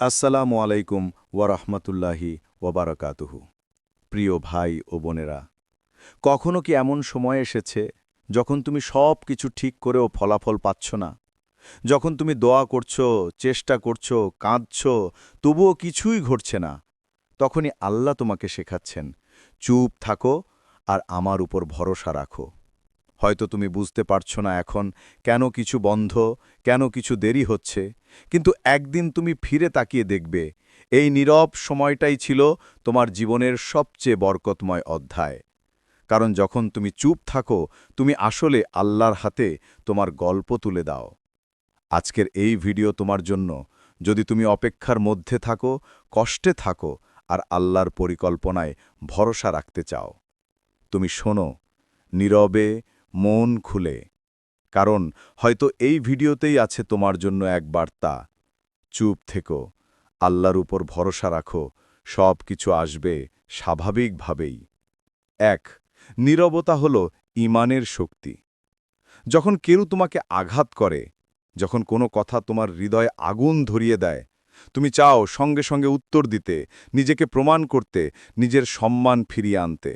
আসসালামু আলাইকুম ওয়ারহমতুল্লাহি ওবারকাতুহু প্রিয় ভাই ও বোনেরা, কখনো কি এমন সময় এসেছে যখন তুমি সব কিছু ঠিক করেও ফলাফল পাচ্ছ না? যখন তুমি দোয়া করছ, চেষ্টা করছ, কাঁদছ, তবুও কিছুই ঘটছে না, তখনই আল্লাহ তোমাকে শেখাচ্ছেন, চুপ থাকো আর আমার উপর ভরসা রাখো। হয়তো তুমি বুঝতে পারছ না এখন কেন কিছু বন্ধ, কেন কিছু দেরি হচ্ছে কিন্তু একদিন তুমি ফিরে তাকিয়ে দেখবে। এই নীরব সময়টাই ছিল তোমার জীবনের সবচেয়ে বরকতময় অধ্যায়। কারণ যখন তুমি চুপ থাকো, তুমি আসলে আল্লাহর হাতে তোমার গল্প তুলে দাও। আজকের এই ভিডিও তোমার জন্য। যদি তুমি অপেক্ষার মধ্যে থাকো, কষ্টে থাকো আর আল্লাহর পরিকল্পনায় ভরসা রাখতে চাও, তুমি শোনো, নীরবে মন খুলে কারণ হয়তো এই ভিডিওতেই আছে তোমার জন্য এক বার্তা। চুপ থেকো, আল্লাহর উপর ভরসা রাখো সব কিছু আসবে স্বাভাবিকভাবেই। এক, নীরবতা হল ইমানের শক্তি। যখন কেউ তোমাকে আঘাত করে, যখন কোনো কথা তোমার হৃদয়ে আগুন ধরিয়ে দেয়, তুমি চাও সঙ্গে সঙ্গে উত্তর দিতে, নিজেকে প্রমাণ করতে, নিজের সম্মান ফিরিয়ে আনতে।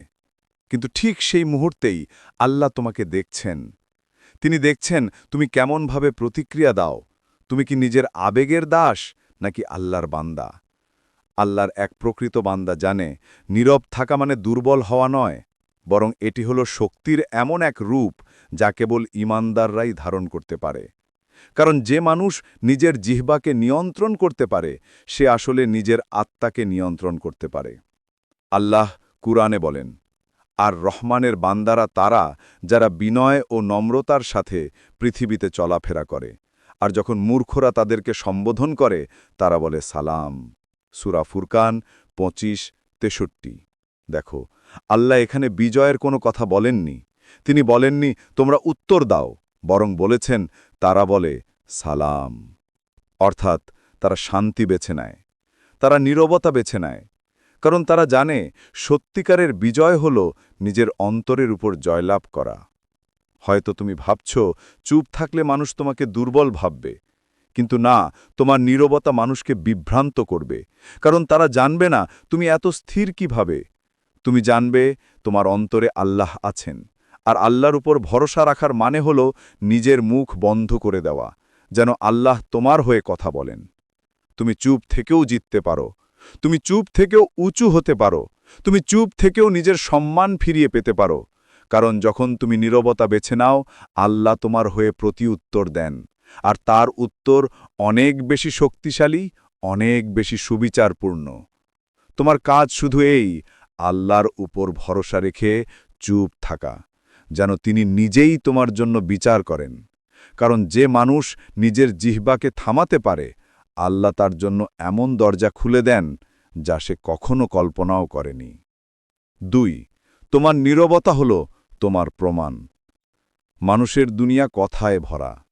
কিন্তু ঠিক সেই মুহূর্তেই আল্লাহ তোমাকে দেখছেন। তিনি দেখছেন, তুমি কেমনভাবে প্রতিক্রিয়া দাও। তুমি কি নিজের আবেগের দাস, নাকি আল্লাহর বান্দা? আল্লাহর এক প্রকৃত বান্দা জানে, নীরব থাকা মানে দুর্বল হওয়া নয়, বরং এটি হল শক্তির এমন এক রূপ, যা কেবল ইমানদাররাই ধারণ করতে পারে। কারণ যে মানুষ নিজের জিহ্বাকে নিয়ন্ত্রণ করতে পারে, সে আসলে নিজের আত্মাকে নিয়ন্ত্রণ করতে পারে। আল্লাহ কুরআনে বলেন আর রহমানের বান্দারা তারা, যারা বিনয় ও নম্রতার সাথে পৃথিবীতে চলাফেরা করে। আর যখন মূর্খরা তাদেরকে সম্বোধন করে, তারা বলে, সালাম। সুরা ফুরকান পঁচিশ, তেষট্টি। দেখো, আল্লাহ এখানে বিজয়ের কোনো কথা বলেননি। তিনি বলেননি, তোমরা উত্তর দাও। বরং বলেছেন, তারা বলে, সালাম। অর্থাৎ, তারা শান্তি বেছে নেয়। তারা নীরবতা বেছে নেয়। কারণ তারা জানে সত্যিকারের বিজয় হল নিজের অন্তরের উপর জয়লাভ করা। হয়তো তুমি ভাবছ, চুপ থাকলে মানুষ তোমাকে দুর্বল ভাববে। কিন্তু না, তোমার নীরবতা মানুষকে বিভ্রান্ত করবে। কারণ তারা জানবে না, তুমি এত স্থির কীভাবে। তুমি জানবে, তোমার অন্তরে আল্লাহ আছেন। আর আল্লাহর উপর ভরসা রাখার মানে হল নিজের মুখ বন্ধ করে দেওয়া, যেন আল্লাহ তোমার হয়ে কথা বলেন। তুমি চুপ থেকেও জিততে পারো। তুমি চুপ থেকেও উঁচু হতে পারো। তুমি চুপ থেকেও নিজের সম্মান ফিরিয়ে পেতে পারো। কারণ যখন তুমি নীরবতা বেছে নাও, আল্লাহ তোমার হয়ে প্রতি উত্তর দেন। আর তার উত্তর অনেক বেশি শক্তিশালী, অনেক বেশি সুবিচারপূর্ণ। তোমার কাজ শুধু এই, আল্লাহর উপর ভরসা রেখে চুপ থাকা, যেন তিনি নিজেই তোমার জন্য বিচার করেন। কারণ যে মানুষ নিজের জিহ্বাকে থামাতে পারে আল্লাহ তার জন্য এমন দরজা খুলে দেন, যা সে কখনো কল্পনাও করেনি। দুই, তোমার নীরবতা হল তোমার প্রমাণ। মানুষের দুনিয়া কথায় ভরা।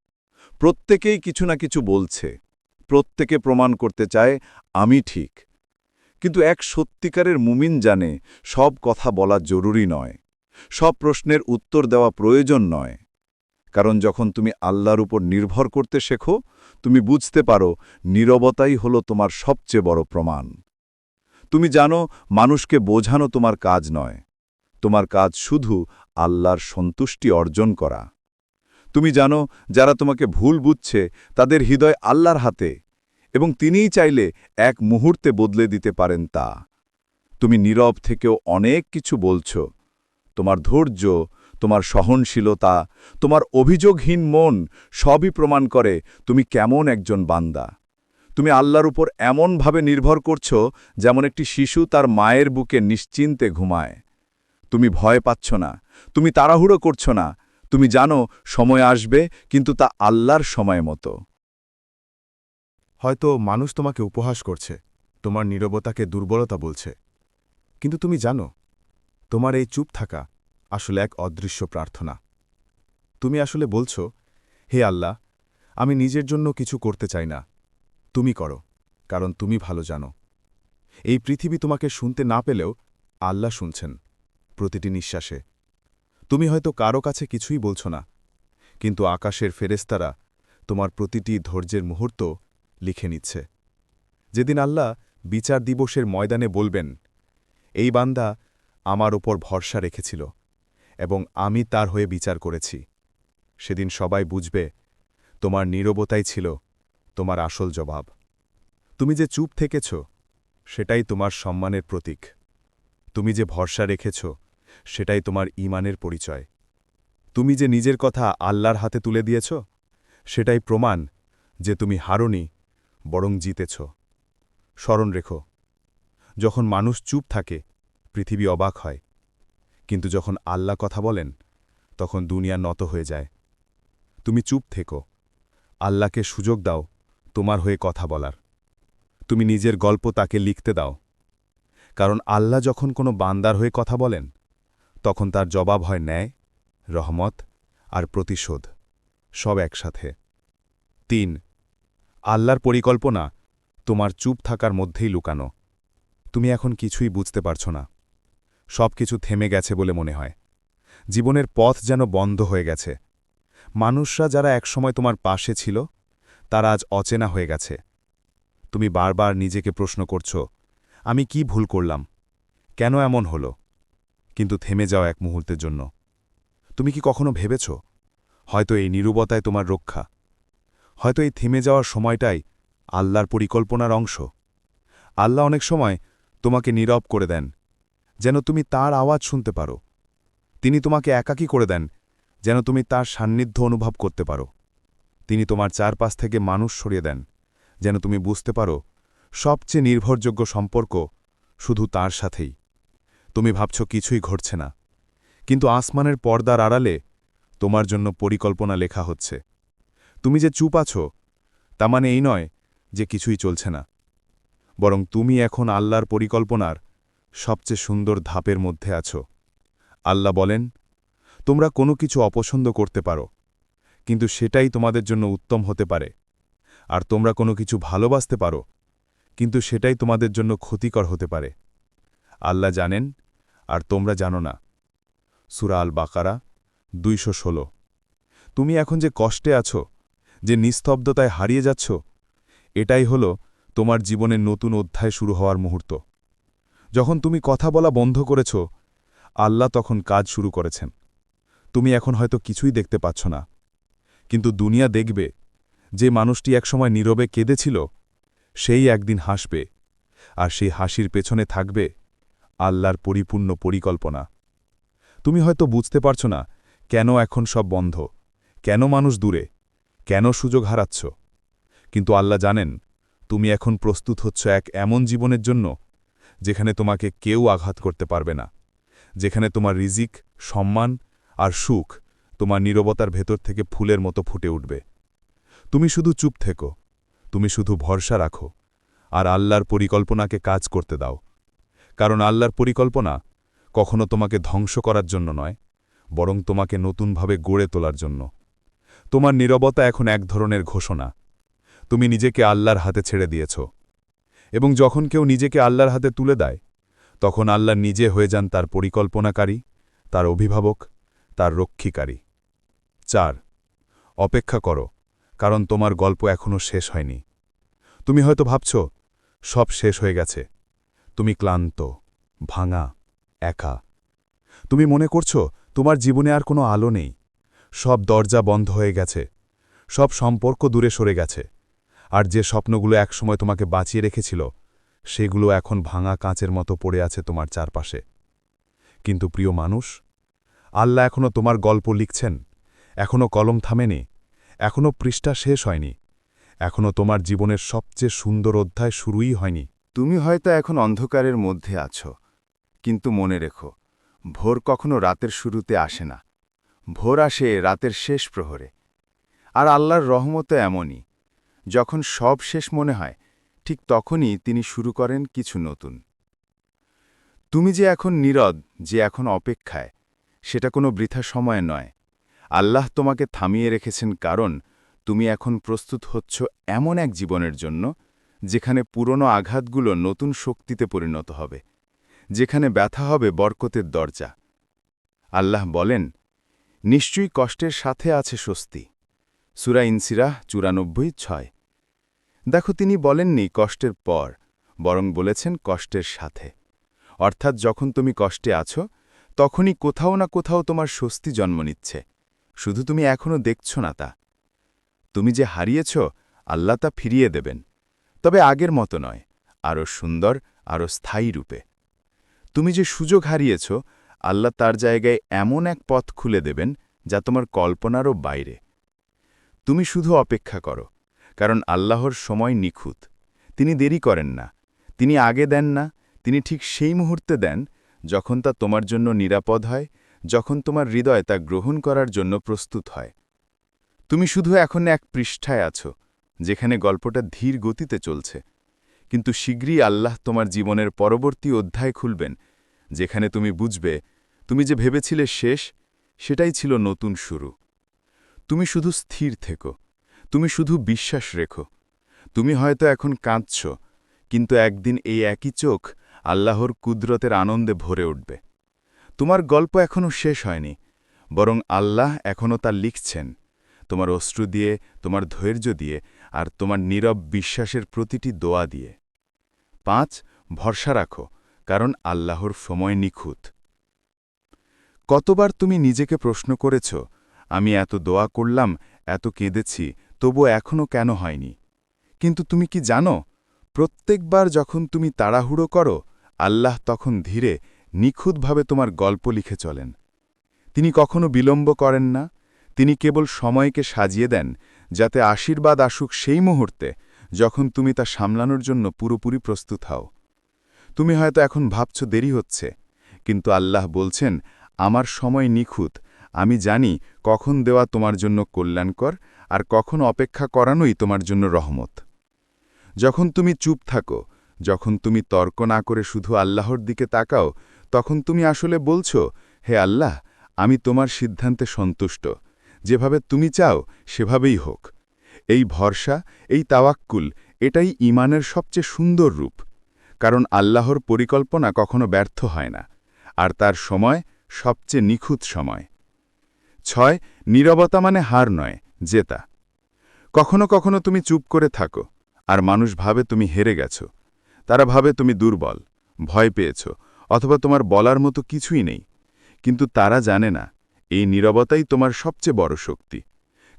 প্রত্যেকেই কিছু না কিছু বলছে। প্রত্যেকে প্রমাণ করতে চায়, আমি ঠিক। কিন্তু এক সত্যিকারের মুমিন জানে, সব কথা বলা জরুরি নয়। সব প্রশ্নের উত্তর দেওয়া প্রয়োজন নয়। কারণ যখন তুমি আল্লাহর উপর নির্ভর করতে শেখো, তুমি বুঝতে পারো নীরবতাই হল তোমার সবচেয়ে বড় প্রমাণ। তুমি জানো মানুষকে বোঝানো তোমার কাজ নয়। তোমার কাজ শুধু আল্লাহর সন্তুষ্টি অর্জন করা। তুমি জানো যারা তোমাকে ভুল বুঝছে, তাদের হৃদয় আল্লাহর হাতে এবং তিনিই চাইলে এক মুহূর্তে বদলে দিতে পারেন তা। তুমি নীরব থেকেও অনেক কিছু বলছ। তোমার ধৈর্য তোমার সহনশীলতা, তোমার অভিযোগহীন মন সবই প্রমাণ করে তুমি কেমন একজন বান্দা। তুমি আল্লাহর উপর এমনভাবে নির্ভর করছ যেমন একটি শিশু তার মায়ের বুকে নিশ্চিন্তে ঘুমায়। তুমি ভয় পাচ্ছ না, তুমি তাড়াহুড়ো করছ না, তুমি জানো সময় আসবে কিন্তু তা আল্লাহর সময় মতো। হয়তো মানুষ তোমাকে উপহাস করছে, তোমার নীরবতাকে দুর্বলতা বলছে, কিন্তু তুমি জানো, তোমার এই চুপ থাকা আসলে এক অদৃশ্য প্রার্থনা। তুমি আসলে বলছ, হে আল্লাহ, আমি নিজের জন্য কিছু করতে চাই না। তুমি করো, কারণ তুমি ভালো জানো। এই পৃথিবী তোমাকে শুনতে না পেলেও আল্লাহ শুনছেন, প্রতিটি নিঃশ্বাসে। তুমি হয়তো কারও কাছে কিছুই বলছ না, কিন্তু আকাশের ফেরেস্তারা তোমার প্রতিটি ধৈর্যের মুহূর্ত লিখে নিচ্ছে। যেদিন আল্লাহ বিচার দিবসের ময়দানে বলবেন, এই বান্দা আমার ওপর ভরসা রেখেছিল। এবং আমি তার হয়ে বিচার করেছি। সেদিন সবাই বুঝবে, তোমার নীরবতাই ছিল তোমার আসল জবাব। তুমি যে চুপ থেকেছ, সেটাই তোমার সম্মানের প্রতীক। তুমি যে ভরসা রেখেছ, সেটাই তোমার ঈমানের পরিচয়। তুমি যে নিজের কথা আল্লাহর হাতে তুলে দিয়েছ, সেটাই প্রমাণ যে তুমি হারনি, বরং জিতেছ। স্মরণ রেখো, যখন মানুষ চুপ থাকে, পৃথিবী অবাক হয়। কিন্তু যখন আল্লাহ কথা বলেন, তখন দুনিয়া নত হয়ে যায়। তুমি চুপ থেকো। আল্লাহকে সুযোগ দাও তোমার হয়ে কথা বলার। তুমি নিজের গল্প তাকে লিখতে দাও। কারণ আল্লাহ যখন কোনো বান্দার হয়ে কথা বলেন, তখন তার জবাব হয় ন্যায়, রহমত আর প্রতিশোধ, সব একসাথে। তিন, আল্লাহর পরিকল্পনা তোমার চুপ থাকার মধ্যেই লুকানো। তুমি এখন কিছুই বুঝতে পারছ না। সব কিছু থেমে গেছে বলে মনে হয়। জীবনের পথ যেন বন্ধ হয়ে গেছে। মানুষরা যারা একসময় তোমার পাশে ছিল, তারা আজ অচেনা হয়ে গেছে। তুমি বারবার নিজেকে প্রশ্ন করছ, আমি কি ভুল করলাম? কেন এমন হল? কিন্তু থেমে যাও এক মুহূর্তের জন্য। তুমি কি কখনো ভেবেছ? হয়তো এই নিরুবতায় তোমার রক্ষা। হয়তো এই থেমে যাওয়ার সময়টাই আল্লাহর পরিকল্পনার অংশ। আল্লাহ অনেক সময় তোমাকে নীরব করে দেন। যেন তুমি তার আওয়াজ শুনতে পারো। তিনি তোমাকে একাকী করে দেন, যেন তুমি তার সান্নিধ্য অনুভব করতে পারো। তিনি তোমার চারপাশ থেকে মানুষ সরিয়ে দেন, যেন তুমি বুঝতে পারো, সবচেয়ে নির্ভরযোগ্য সম্পর্ক শুধু তার সাথেই। তুমি ভাবছ কিছুই ঘটছে না, কিন্তু আসমানের পর্দার আড়ালে তোমার জন্য পরিকল্পনা লেখা হচ্ছে। তুমি যে চুপ আছো, তা মানে এই নয় যে কিছুই চলছে না, বরং তুমি এখন আল্লাহর পরিকল্পনার সবচেয়ে সুন্দর ধাপের মধ্যে আছো। আল্লাহ বলেন, তোমরা কোনো কিছু অপছন্দ করতে পারো, কিন্তু সেটাই তোমাদের জন্য উত্তম হতে পারে। আর তোমরা কোনো কিছু ভালোবাসতে পারো, কিন্তু সেটাই তোমাদের জন্য ক্ষতিকর হতে পারে। আল্লাহ জানেন, আর তোমরা জানো না। সুরা আল বাকারা দুইশো ষোলো। তুমি এখন যে কষ্টে আছো, যে নিস্তব্ধতায় হারিয়ে যাচ্ছ, এটাই হল তোমার জীবনের নতুন অধ্যায় শুরু হওয়ার মুহূর্ত। যখন তুমি কথা বলা বন্ধ করেছ, আল্লাহ তখন কাজ শুরু করেছেন। তুমি এখন হয়তো কিছুই দেখতে পাচ্ছ না। কিন্তু দুনিয়া দেখবে যে মানুষটি একসময় নীরবে কেঁদেছিল, সেই একদিন হাসবে, আর সেই হাসির পেছনে থাকবে আল্লাহর পরিপূর্ণ পরিকল্পনা। তুমি হয়তো বুঝতে পারছ না, কেন এখন সব বন্ধ, কেন মানুষ দূরে, কেন সুযোগ হারাচ্ছ। কিন্তু আল্লাহ জানেন, তুমি এখন প্রস্তুত হচ্ছ এক এমন জীবনের জন্য যেখানে তোমাকে কেউ আঘাত করতে পারবে না। যেখানে তোমার রিজিক, সম্মান আর সুখ তোমার নীরবতার ভেতর থেকে ফুলের মতো ফুটে উঠবে। তুমি শুধু চুপ থেকো। তুমি শুধু ভরসা রাখো। আর আল্লাহর পরিকল্পনাকে কাজ করতে দাও। কারণ আল্লাহর পরিকল্পনা কখনো তোমাকে ধ্বংস করার জন্য নয়, বরং তোমাকে নতুনভাবে গড়ে তোলার জন্য। তোমার নীরবতা এখন এক ধরনের ঘোষণা। তুমি নিজেকে আল্লাহর হাতে ছেড়ে দিয়েছ। এবং যখন কেউ নিজেকে আল্লাহর হাতে তুলে দেয়, তখন আল্লাহ নিজে হয়ে যান তার পরিকল্পনাকারী, তার অভিভাবক, তার রক্ষীকারী। চার, অপেক্ষা করো, কারণ তোমার গল্প এখনও শেষ হয়নি। তুমি হয়তো ভাবছ, সব শেষ হয়ে গেছে। তুমি ক্লান্ত, ভাঙা, একা। তুমি মনে করছ, তোমার জীবনে আর কোনো আলো নেই। সব দরজা বন্ধ হয়ে গেছে। সব সম্পর্ক দূরে সরে গেছে। আর যে স্বপ্নগুলো একসময় তোমাকে বাঁচিয়ে রেখেছিল, সেগুলো এখন ভাঙা কাঁচের মতো পড়ে আছে তোমার চারপাশে। কিন্তু প্রিয় মানুষ, আল্লাহ এখনও তোমার গল্প লিখছেন এখনও কলম থামেনি এখনও পৃষ্ঠা শেষ হয়নি এখনও তোমার জীবনের সবচেয়ে সুন্দর অধ্যায় শুরুই হয়নি। তুমি হয়তো এখন অন্ধকারের মধ্যে আছো, কিন্তু মনে রেখো, ভোর কখনো রাতের শুরুতে আসে না। ভোর আসে রাতের শেষ প্রহরে। আর আল্লাহর রহমত এমনই যখন সব শেষ মনে হয়, ঠিক তখনই তিনি শুরু করেন কিছু নতুন। তুমি যে এখন নীরদ, যে এখন অপেক্ষায়, সেটা কোনো বৃথা সময় নয়। আল্লাহ তোমাকে থামিয়ে রেখেছেন কারণ, তুমি এখন প্রস্তুত হচ্ছ এমন এক জীবনের জন্য, যেখানে পুরনো আঘাতগুলো নতুন শক্তিতে পরিণত হবে, যেখানে ব্যথা হবে বরকতের দরজা। আল্লাহ বলেন, নিশ্চয়ই কষ্টের সাথে আছে স্বস্তি। সুরা ইনসিরাহ চুরানব্বই ছয়। দেখো, তিনি বলেননি কষ্টের পর, বরং বলেছেন কষ্টের সাথে। অর্থাৎ যখন তুমি কষ্টে আছো, তখনই কোথাও না কোথাও তোমার স্বস্তি জন্ম নিচ্ছে। শুধু তুমি এখনও দেখছ না তা। তুমি যে হারিয়েছ, আল্লাহ তা ফিরিয়ে দেবেন। তবে আগের মতো নয়, আরও সুন্দর, আরও স্থায়ী রূপে। তুমি যে সুযোগ হারিয়েছ, আল্লাহ তার জায়গায় এমন এক পথ খুলে দেবেন, যা তোমার কল্পনারও বাইরে। তুমি শুধু অপেক্ষা করো কারণ আল্লাহর সময় নিখুঁত। তিনি দেরি করেন না। তিনি আগে দেন না, তিনি ঠিক সেই মুহূর্তে দেন যখন তা তোমার জন্য নিরাপদ হয়, যখন তোমার হৃদয় তা গ্রহণ করার জন্য প্রস্তুত হয়। তুমি শুধু এখন এক পৃষ্ঠায় আছো, যেখানে গল্পটা ধীর গতিতে চলছে। কিন্তু শীঘ্রই আল্লাহ তোমার জীবনের পরবর্তী অধ্যায় খুলবেন, যেখানে তুমি বুঝবে, তুমি যে ভেবেছিলে শেষ, সেটাই ছিল নতুন শুরু। তুমি শুধু স্থির থেকো। তুমি শুধু বিশ্বাস রেখো। তুমি হয়তো এখন কাঁদছ, কিন্তু একদিন এই একই চোখ আল্লাহর কুদরতের আনন্দে ভরে উঠবে। তোমার গল্প এখনও শেষ হয়নি, বরং আল্লাহ এখনও তা লিখছেন। তোমার অশ্রু দিয়ে, তোমার ধৈর্য দিয়ে, আর তোমার নীরব বিশ্বাসের প্রতিটি দোয়া দিয়ে। পাঁচ, ভরসা রাখো, কারণ আল্লাহর সময় নিখুঁত। কতবার তুমি নিজেকে প্রশ্ন করেছ, আমি এত দোয়া করলাম, এত কেঁদেছি তবু এখনও কেন হয়নি? কিন্তু তুমি কি জানো, প্রত্যেকবার যখন তুমি তাড়াহুড়ো করো, আল্লাহ তখন ধীরে, নিখুঁতভাবে তোমার গল্প লিখে চলেন। তিনি কখনো বিলম্ব করেন না, তিনি কেবল সময়কে সাজিয়ে দেন, যাতে আশীর্বাদ আসুক সেই মুহূর্তে, যখন তুমি তা সামলানোর জন্য পুরোপুরি প্রস্তুত হও। তুমি হয়তো এখন ভাবছ দেরি হচ্ছে, কিন্তু আল্লাহ বলছেন, আমার সময় নিখুঁত আমি জানি কখন দেওয়া তোমার জন্য কল্যাণকর আর কখন অপেক্ষা করানোই তোমার জন্য রহমত। যখন তুমি চুপ থাকো, যখন তুমি তর্ক না করে শুধু আল্লাহর দিকে তাকাও, তখন তুমি আসলে বলছো, হে আল্লাহ, আমি তোমার সিদ্ধান্তে সন্তুষ্ট। যেভাবে তুমি চাও, সেভাবেই হোক। এই ভরসা, এই তাওয়াক্কুল, এটাই ইমানের সবচেয়ে সুন্দর রূপ। কারণ আল্লাহর পরিকল্পনা কখনো ব্যর্থ হয় না। আর তার সময় সবচেয়ে নিখুঁত সময়। ছয়, নীরবতা মানে হার নয়, জেতা। কখনো কখনো তুমি চুপ করে থাকো, আর মানুষ ভাবে তুমি হেরে গেছো। তারা ভাবে তুমি দুর্বল, ভয় পেয়েছ, অথবা তোমার বলার মতো কিছুই নেই। কিন্তু তারা জানে না, এই নীরবতাই তোমার সবচেয়ে বড় শক্তি।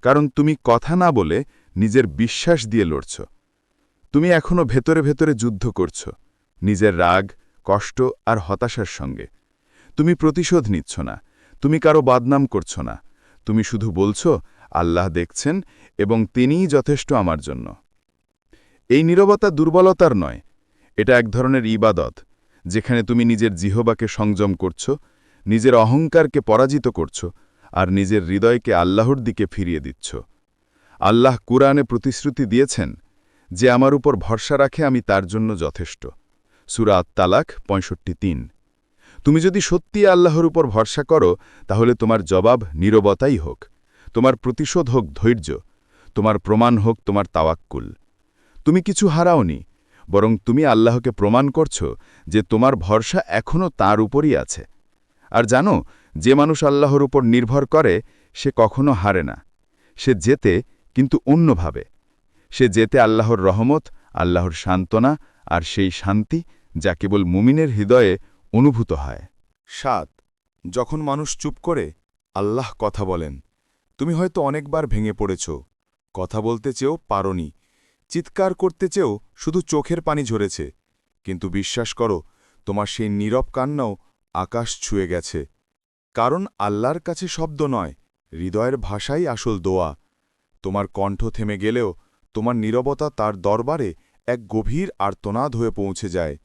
কারণ তুমি কথা না বলে নিজের বিশ্বাস দিয়ে লড়ছ। তুমি এখনও ভেতরে ভেতরে যুদ্ধ করছ, নিজের রাগ, কষ্ট আর হতাশার সঙ্গে। তুমি প্রতিশোধ নিচ্ছ না তুমি কারও বাদনাম করছ না। তুমি শুধু বলছ, আল্লাহ দেখছেন এবং তিনিই যথেষ্ট আমার জন্য। এই নীরবতা দুর্বলতার নয়, এটা এক ধরনের ইবাদত, যেখানে তুমি নিজের জিহবাকে সংযম করছ, নিজের অহংকারকে পরাজিত করছ আর নিজের হৃদয়কে আল্লাহর দিকে ফিরিয়ে দিচ্ছ। আল্লাহ কুরআনে প্রতিশ্রুতি দিয়েছেন যে আমার উপর ভরসা রাখে আমি তার জন্য যথেষ্ট। সুরা তালাক পঁয়ষট্টি তিন। তুমি যদি সত্যি আল্লাহর উপর ভরসা করো, তাহলে তোমার জবাব নীরবতাই হোক। তোমার প্রতিশোধ হোক ধৈর্য, তোমার প্রমাণ হোক তোমার তাওয়াক্কুল। তুমি কিছু হারাওনি, বরং তুমি আল্লাহকে প্রমাণ করছ যে তোমার ভরসা এখনও তার উপরই আছে। আর জানো, যে মানুষ আল্লাহর উপর নির্ভর করে, সে কখনো হারে না। সে যেতে কিন্তু অন্যভাবে। সে যেতে আল্লাহর রহমত, আল্লাহর সান্ত্বনা আর সেই শান্তি যা কেবল মুমিনের হৃদয়ে অনুভূত হয়। সাত, যখন মানুষ চুপ করে, আল্লাহ কথা বলেন। তুমি হয়তো অনেকবার ভেঙে পড়েছ। কথা বলতে চেয়েও পারনি। চিৎকার করতে চেয়েও শুধু চোখের পানি ঝরেছে। কিন্তু বিশ্বাস করো, তোমার সেই নীরব কান্নাও আকাশ ছুঁয়ে গেছে। কারণ আল্লাহর কাছে শব্দ নয়, হৃদয়ের ভাষাই আসল দোয়া। তোমার কণ্ঠ থেমে গেলেও তোমার নীরবতা তার দরবারে এক গভীর আর্তনাদ হয়ে পৌঁছে যায়।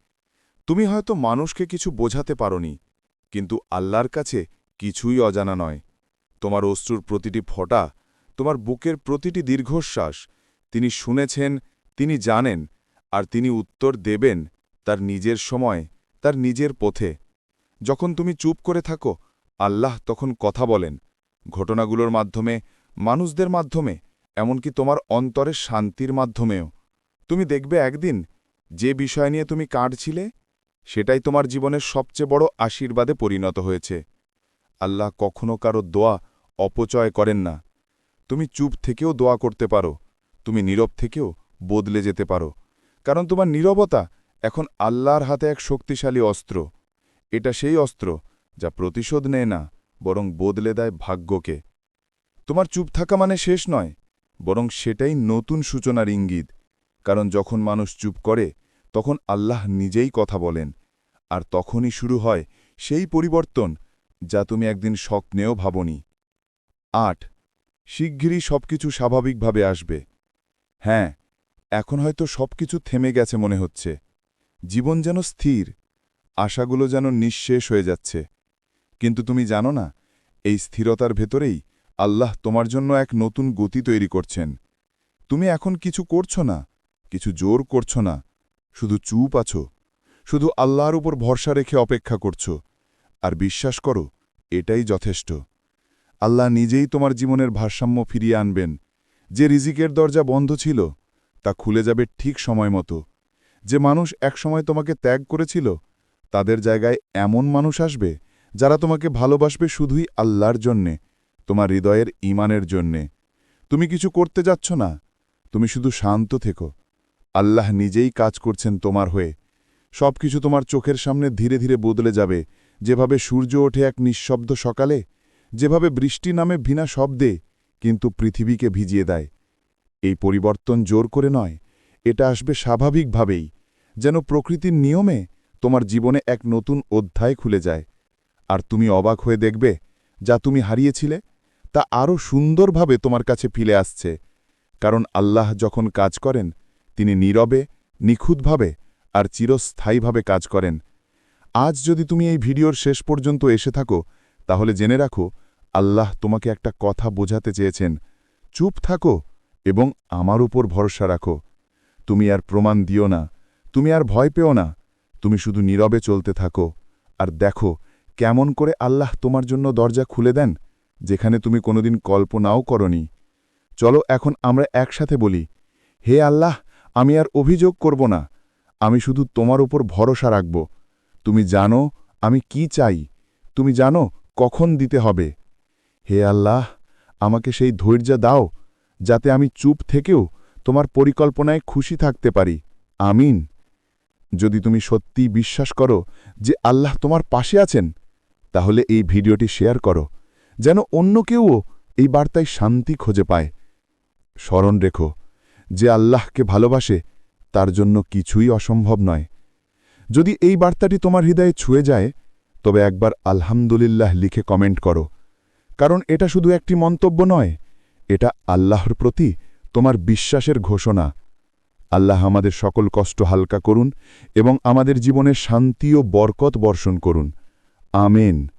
তুমি হয়তো মানুষকে কিছু বোঝাতে পারোনি, কিন্তু আল্লাহর কাছে কিছুই অজানা নয়। তোমার অশ্রুর প্রতিটি ফোঁটা, তোমার বুকের প্রতিটি দীর্ঘশ্বাস, তিনি শুনেছেন, তিনি জানেন, আর তিনি উত্তর দেবেন তার নিজের সময়, তার নিজের পথে। যখন তুমি চুপ করে থাকো, আল্লাহ তখন কথা বলেন। ঘটনাগুলোর মাধ্যমে, মানুষদের মাধ্যমে, এমনকি তোমার অন্তরের শান্তির মাধ্যমেও। তুমি দেখবে একদিন, যে বিষয় নিয়ে তুমি কাঁদছিলে সেটাই তোমার জীবনের সবচেয়ে বড় আশীর্বাদে পরিণত হয়েছে। আল্লাহ কখনো কারও দোয়া অপচয় করেন না। তুমি চুপ থেকেও দোয়া করতে পারো, তুমি নীরব থেকেও বদলে যেতে পারো। কারণ তোমার নীরবতা এখন আল্লাহর হাতে এক শক্তিশালী অস্ত্র। এটা সেই অস্ত্র যা প্রতিশোধ নেয় না, বরং বদলে দেয় ভাগ্যকে। তোমার চুপ থাকা মানে শেষ নয়, বরং সেটাই নতুন সূচনার ইঙ্গিত। কারণ যখন মানুষ চুপ করে তখন আল্লাহ নিজেই কথা বলেন, আর তখনই শুরু হয় সেই পরিবর্তন যা তুমি একদিন স্বপ্নেও ভাবনি। আট, শিগগিরই সবকিছু স্বাভাবিকভাবে আসবে। হ্যাঁ এখন হয়তো সবকিছু থেমে গেছে মনে হচ্ছে। জীবন যেন স্থির, আশাগুলো যেন নিঃশেষ হয়ে যাচ্ছে। কিন্তু তুমি জানো না, এই স্থিরতার ভেতরেই আল্লাহ তোমার জন্য এক নতুন গতি তৈরি করছেন। তুমি এখন কিছু করছ না, কিছু জোর করছ না শুধু চুপ আছো, শুধু আল্লাহর উপর ভরসা রেখে অপেক্ষা করছ, আর বিশ্বাস করো, এটাই যথেষ্ট। আল্লাহ নিজেই তোমার জীবনের ভারসাম্য ফিরিয়ে আনবেন। যে রিজিকের দরজা বন্ধ ছিল, তা খুলে যাবে ঠিক সময় মতো। যে মানুষ একসময় তোমাকে ত্যাগ করেছিল, তাদের জায়গায় এমন মানুষ আসবে, যারা তোমাকে ভালোবাসবে শুধুই আল্লাহর জন্যে, তোমার হৃদয়ের ইমানের জন্যে। তুমি কিছু করতে যাচ্ছ না, তুমি শুধু শান্ত থেকো। আল্লাহ নিজেই কাজ করছেন তোমার হয়ে। সব কিছু তোমার চোখের সামনে ধীরে ধীরে বদলে যাবে। যেভাবে সূর্য ওঠে এক নিঃশব্দ সকালে, যেভাবে বৃষ্টি নামে ভিনা শব্দে, কিন্তু পৃথিবীকে ভিজিয়ে দেয়। এই পরিবর্তন জোর করে নয়, এটা আসবে স্বাভাবিকভাবেই, যেন প্রকৃতির নিয়মে তোমার জীবনে এক নতুন অধ্যায় খুলে যায়। আর তুমি অবাক হয়ে দেখবে, যা তুমি হারিয়েছিলে, তা আরও সুন্দরভাবে তোমার কাছে ফিরে আসছে। কারণ আল্লাহ যখন কাজ করেন তিনি নীরবে, নিখুঁতভাবে আর চিরস্থায়ীভাবে কাজ করেন। আজ যদি তুমি এই ভিডিওর শেষ পর্যন্ত এসে থাকো, তাহলে জেনে রাখো, আল্লাহ তোমাকে একটা কথা বোঝাতে চেয়েছেন। চুপ থাকো এবং আমার উপর ভরসা রাখো। তুমি আর প্রমাণ দিও না, তুমি আর ভয় পেও না, তুমি শুধু নীরবে চলতে থাকো। আর দেখো, কেমন করে আল্লাহ তোমার জন্য দরজা খুলে দেন, যেখানে তুমি কোনোদিন কল্পনাও করনি। চলো এখন আমরা একসাথে বলি, হে আল্লাহ আমি আর অভিযোগ করব না। আমি শুধু তোমার উপর ভরসা রাখব। তুমি জানো, আমি কি চাই। তুমি জানো, কখন দিতে হবে। হে আল্লাহ, আমাকে সেই ধৈর্য দাও, যাতে আমি চুপ থেকেও তোমার পরিকল্পনায় খুশি থাকতে পারি। আমিন। যদি তুমি সত্যিই বিশ্বাস করো যে আল্লাহ তোমার পাশে আছেন, তাহলে এই ভিডিওটি শেয়ার করো, যেন অন্য কেউও এই বার্তায় শান্তি খুঁজে পায়। স্মরণ রেখো যে আল্লাহকে ভালোবাসে, তার জন্য কিছুই অসম্ভব নয়। যদি এই বার্তাটি তোমার হৃদয়ে ছুঁয়ে যায়, তবে একবার আলহামদুলিল্লাহ লিখে কমেন্ট করো। কারণ এটা শুধু একটি মন্তব্য নয়, এটা আল্লাহর প্রতি তোমার বিশ্বাসের ঘোষণা। আল্লাহ আমাদের সকল কষ্ট হালকা করুন এবং আমাদের জীবনে শান্তি ও বরকত বর্ষণ করুন। আমেন।